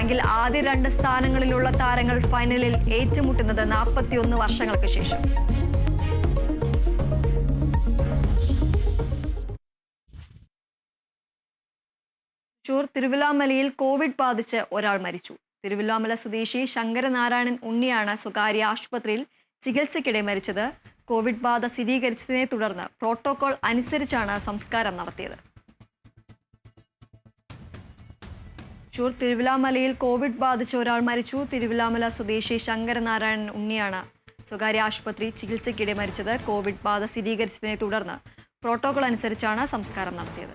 റാങ്കിൽ ആദ്യ രണ്ട് സ്ഥാനങ്ങളിലുള്ള താരങ്ങൾ ഫൈനലിൽ ഏറ്റുമുട്ടുന്നത് നാൽപ്പത്തിയൊന്ന് വർഷങ്ങൾക്ക് ശേഷം. തൃശൂർ തിരുവില്ലാമലയിൽ കോവിഡ് ബാധിച്ച് ഒരാൾ മരിച്ചു. തിരുവില്ലാമല സ്വദേശി ശങ്കരനാരായണൻ ഉണ്ണിയാണ് സ്വകാര്യ ആശുപത്രിയിൽ ചികിത്സയ്ക്കിടെ മരിച്ചത്. കോവിഡ് ബാധ സ്ഥിരീകരിച്ചതിനെ തുടർന്ന് പ്രോട്ടോകോൾ അനുസരിച്ചാണ് സംസ്കാരം നടത്തിയത്. തൃശൂർ തിരുവിലാമലയിൽ കോവിഡ് ബാധിച്ച ഒരാൾ മരിച്ചു. തിരുവിലാമല സ്വദേശി ശങ്കരനാരായണൻ ഉണ്ണിയാണ് സ്വകാര്യ ആശുപത്രി ചികിത്സയ്ക്കിടെ മരിച്ചത്. കോവിഡ് ബാധ സ്ഥിരീകരിച്ചതിനെ തുടർന്ന് പ്രോട്ടോകോൾ അനുസരിച്ചാണ് സംസ്കാരം നടത്തിയത്.